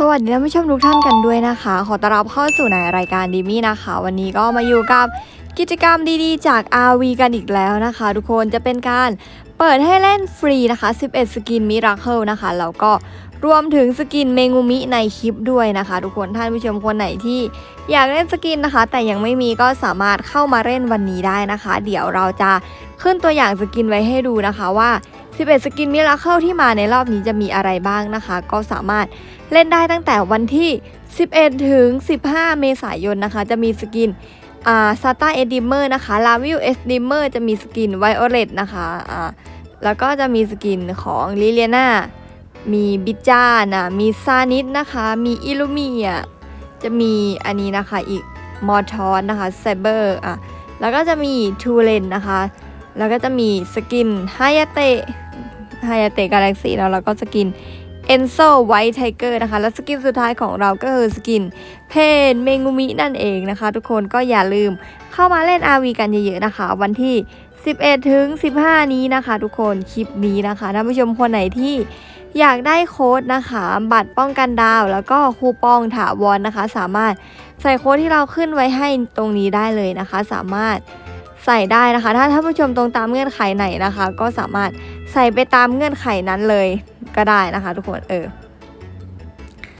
สวัสดีท่านผู้ชมทุกท่านกันด้วยนะคะ ขอต้อนรับเข้าสู่ในรายการดีมี่นะคะ วันนี้ก็มาอยู่กับกิจกรรมดีๆ จาก RV กันอีกแล้วนะคะ ทุกคนจะเป็นการเปิดให้เล่นฟรีนะคะ 11 สกินมิราเคิลนะคะ แล้วก็รวมถึงสกินเมงูมิในคลิปด้วยนะคะ ทุกคนท่านผู้ชมคนไหนที่อยากเล่นสกินนะคะ แต่ยังไม่มีก็สามารถเข้ามาเล่นวันนี้ได้นะคะ เดี๋ยวเราจะขึ้นตัวอย่างสกินไว้ให้ดูนะคะว่า 11 สกินมิราเคิลที่มาในรอบนี้จะมีอะไรบ้างนะคะ ก็สามารถเล่นได้ตั้งแต่วันที่ 11 ถึง 15 เมษายนนะคะ จะมีสกินอ่าซาตาเอดิเมอร์นะคะลาวิวเอสดิเมอร์จะมีสกินไวโอเลตนะคะอ่าแล้วก็จะมีสกินของลิเลียนามีบิจ้านะมีซานิสนะคะ มีอิลูเมียจะมีอันนี้นะคะอีกมอทอนนะคะไซเบอร์อะแล้วก็จะมีทูเลนนะคะ แล้วก็จะมีสกินไฮยาเตะ ไฮยาเตะกาแล็กซี่แล้วเราก็สกินเอนโซไวท์ไทเกอร์นะคะ แล้วสกินสุดท้ายของเราก็คือสกินเพนเมงูมินั่นเองนะคะ ทุกคนก็อย่าลืมเข้ามาเล่น RV กันเยอะๆนะคะ วันที่ 11 ถึง 15 นี้นะคะ ทุกคนคลิปนี้นะคะท่านผู้ชมคนไหนที่อยากได้โค้ดนะคะ บัตรป้องกันดาว แล้วก็คูปองถาวรนะคะ สามารถใส่โค้ดที่เราขึ้นไว้ให้ตรงนี้ได้เลยนะคะ สามารถ ใส่ได้นะคะ ถ้าท่านผู้ชมตรงตามเงื่อนไขไหนนะคะ ก็สามารถใส่ไปตามเงื่อนไขนั้นเลยก็ได้นะคะ ทุกคนเออ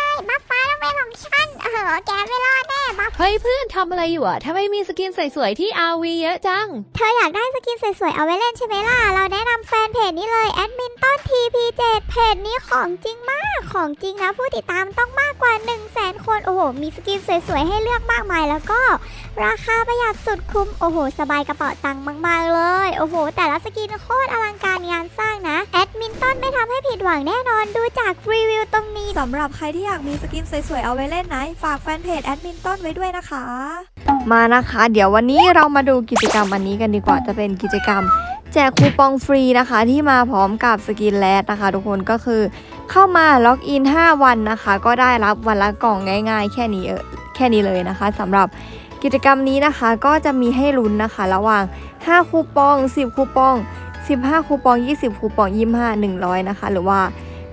ล ยบัฟฟ้าต้องเป็นของฉันเออแกไม่รอดแน่บัฟเฮ้ยเพื่อนทำอะไรอยู่อะทำไมมีสกินสวยๆที่ RV เยอะจัง เธออยากได้สกินสวยๆเอาไว้เล่นใช่ไหมล่ะ เราแนะนำแฟนเพจนี้เลยแอดมินต้น TP7 เพจนี้ของจริงมาก ของจริงนะ ผู้ติดตามต้องมากกว่า 1 0 0 0 0แสนคน โอ้โห มีสกินสวยๆให้เลือกมากมายแล้วก็ ราคาประหยัดสุดคุ้ม โอ้โห สบายกระเป๋าตังค์มากๆเลย โอ้โห แต่ละสกินโคตรอลังการงานสร้างนะแอดมินต้นไม่ทำให้ผิดหวังแน่นอนดูจากรีวิวตรงนี้ สำหรับใครที่อยากมีสกินสวยๆ เอาไว้เล่นนะ ฝากแฟนเพจแอดมินต้นไว้ด้วยนะคะ มานะคะ เดี๋ยววันนี้เรามาดูกิจกรรมอันนี้กันดีกว่าจะเป็นกิจกรรม แจกคูปองฟรีนะคะ ที่มาพร้อมกับสกินแลดนะคะ ทุกคนก็คือเข้ามาล็อกอิน 5 วันนะคะ ก็ได้รับวันละกล่องง่าย ๆ แค่นี้เออแค่นี้เลยนะคะสำหรับกิจกรรมนี้นะคะก็จะมีให้ลุ้นนะคะ ระหว่าง 5 คูปอง 10 คูปอง 15 คูปอง 20 คูปอง 25 100 นะคะ หรือว่า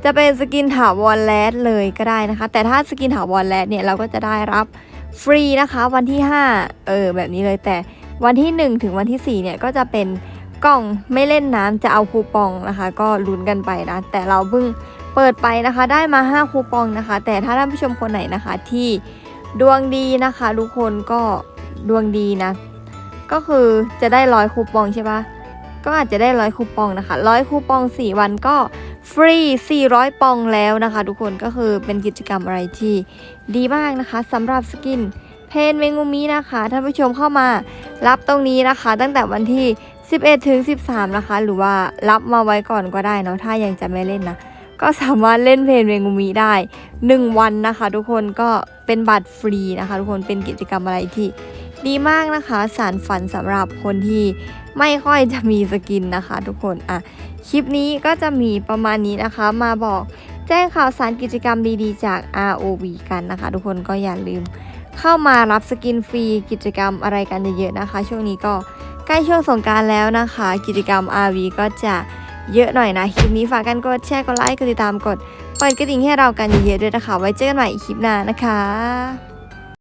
จะเป็นสกินถาวรแลดเลยก็ได้นะคะ แต่ถ้าสกินถาวรแลดเนี่ยเราก็จะได้รับฟรีนะคะวันที่ 5 เออแบบนี้เลยแต่วันที่ 1 ถึงวันที่ 4 เนี่ยก็จะเป็นกล่องไม่เล่นน้ำจะเอาคูปองนะคะ ก็ลุ้นกันไปนะแต่เราเพิ่งเปิดไปนะคะได้มา 5 คูปองนะคะ แต่ถ้าท่านผู้ชมคนไหนนะคะที่ดวงดีนะคะทุกคนก็ดวงดีนะ ก็คือจะได้ร้อยคูปองใช่ปะ ก็อาจจะได้ร้อยคูปองนะคะร้อยคูปอง 4 วันก็ฟรี 400 ปองแล้วนะคะ ทุกคนก็คือเป็นกิจกรรมอะไรที่ดีมากนะคะสำหรับสกินเพนเมงูมินะคะท่านผู้ชมเข้ามารับตรงนี้นะคะ ตั้งแต่วันที่ 11 ถึง 13 นะคะ หรือว่ารับมาไว้ก่อนก็ได้เนาะถ้ายังจะไม่เล่นนะ ก็สามารถเล่นเพนเมงูมิได้ 1 วันนะคะ ทุกคนก็เป็นบัตรฟรีนะคะ ทุกคนเป็นกิจกรรมอะไรที่ ดีมากนะคะ สารฝันสำหรับคนที่ไม่ค่อยจะมีสกินนะคะ ทุกคนอะคลิปนี้ก็จะมีประมาณนี้นะคะ มาบอกแจ้งข่าวสารกิจกรรมดีๆ จาก ROV กันนะคะ ทุกคนก็อย่าลืม เข้ามารับสกินฟรีกิจกรรมอะไรกันเยอะๆนะคะ ช่วงนี้ก็ใกล้ช่วงสงกรารแล้วนะคะ กิจกรรม RV ก็จะเยอะหน่อยนะ คลิปนี้ฝากกันกดแชร์กดไลค์กดติดตามกดเปิดกระดิ่งให้เรากันเยอะๆด้วยนะคะ ไว้เจอกันใหม่คลิปหน้านะคะ